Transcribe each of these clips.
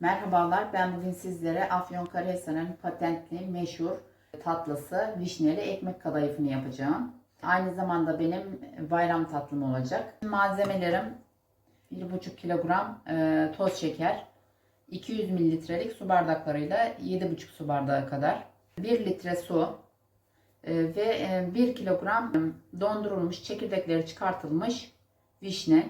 Merhabalar, ben bugün sizlere Afyonkarahisar'ın patentli meşhur tatlısı vişneli ekmek kadayıfını yapacağım. Aynı zamanda benim bayram tatlım olacak. Malzemelerim 1,5 kilogram e, toz şeker, 200 mililitrelik su bardaklarıyla 7,5 su bardağı kadar, 1 litre su e, ve e, 1 kilogram dondurulmuş çekirdekleri çıkartılmış vişne,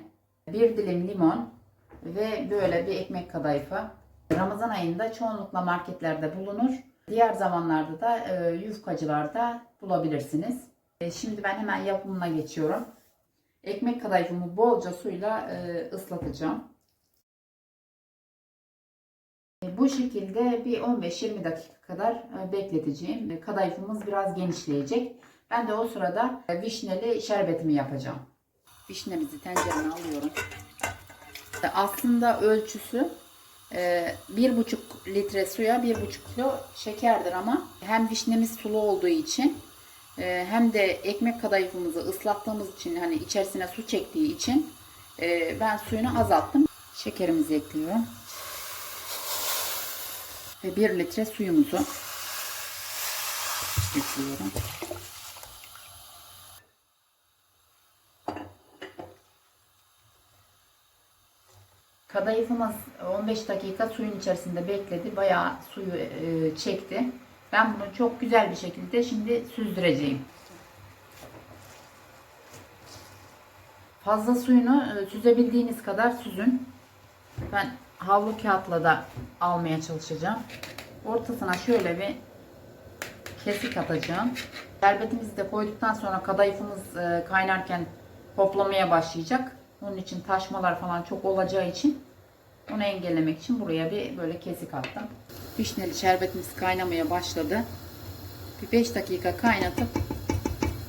1 dilim limon, ve böyle bir ekmek kadayıfı. Ramazan ayında çoğunlukla marketlerde bulunur. Diğer zamanlarda da e, yufkacılarda bulabilirsiniz. E, şimdi ben hemen yapımına geçiyorum. Ekmek kadayıfımı bolca suyla e, ıslatacağım. E, bu şekilde bir 15-20 dakika kadar e, bekleteceğim. E, Kadayıfımız biraz genişleyecek. Ben de o sırada e, vişneli şerbetimi yapacağım. Vişnemizi tencereme alıyorum. Aslında ölçüsü bir buçuk litre suya bir buçuk kilo şekerdir ama hem vişnemiz sulu olduğu için e, hem de ekmek kadayıfımızı ıslattığımız için hani içerisine su çektiği için e, ben suyunu azalttım. Şekerimizi ekliyorum. Ve bir litre suyumuzu ekliyorum. Kadayıfımız 15 dakika suyun içerisinde bekledi. Bayağı suyu e, çekti. Ben bunu çok güzel bir şekilde şimdi süzdüreceğim. Fazla suyunu e, süzebildiğiniz kadar süzün. Ben havlu kağıtla da almaya çalışacağım. Ortasına şöyle bir kesik atacağım. Şerbetimizi de koyduktan sonra kadayıfımız e, kaynarken hoplamaya başlayacak. Onun için taşmalar falan çok olacağı için onu engellemek için buraya bir böyle kesik attım. Vişneli şerbetimiz kaynamaya başladı. Bir 5 dakika kaynatıp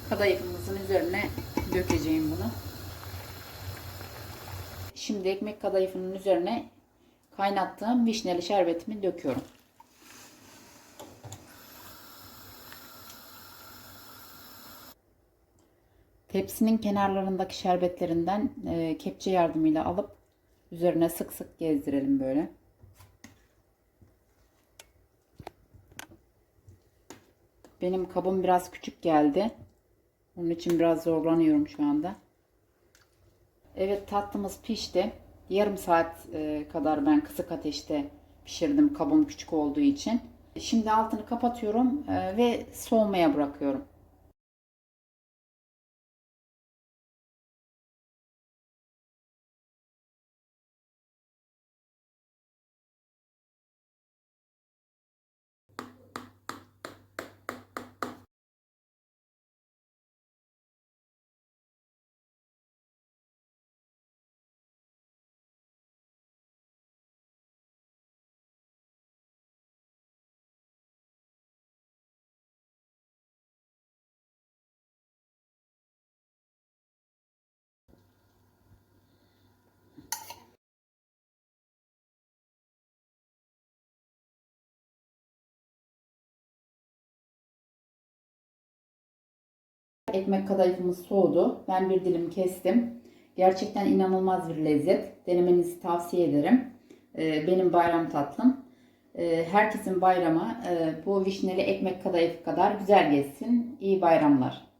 kadayıfımızın üzerine dökeceğim bunu. Şimdi ekmek kadayıfının üzerine kaynattığım vişneli şerbetimi döküyorum. Tepsinin kenarlarındaki şerbetlerinden e, kepçe yardımıyla alıp üzerine sık sık gezdirelim böyle. Benim kabım biraz küçük geldi. Onun için biraz zorlanıyorum şu anda. Evet tatlımız pişti. Yarım saat e, kadar ben kısık ateşte pişirdim kabım küçük olduğu için. Şimdi altını kapatıyorum e, ve soğumaya bırakıyorum. Ekmek kadayıfımız soğudu. Ben bir dilim kestim. Gerçekten inanılmaz bir lezzet. Denemenizi tavsiye ederim. Ee, Benim bayram tatlım. Ee, Herkesin bayramı e, bu vişneli ekmek kadayıfı kadar güzel geçsin. İyi bayramlar.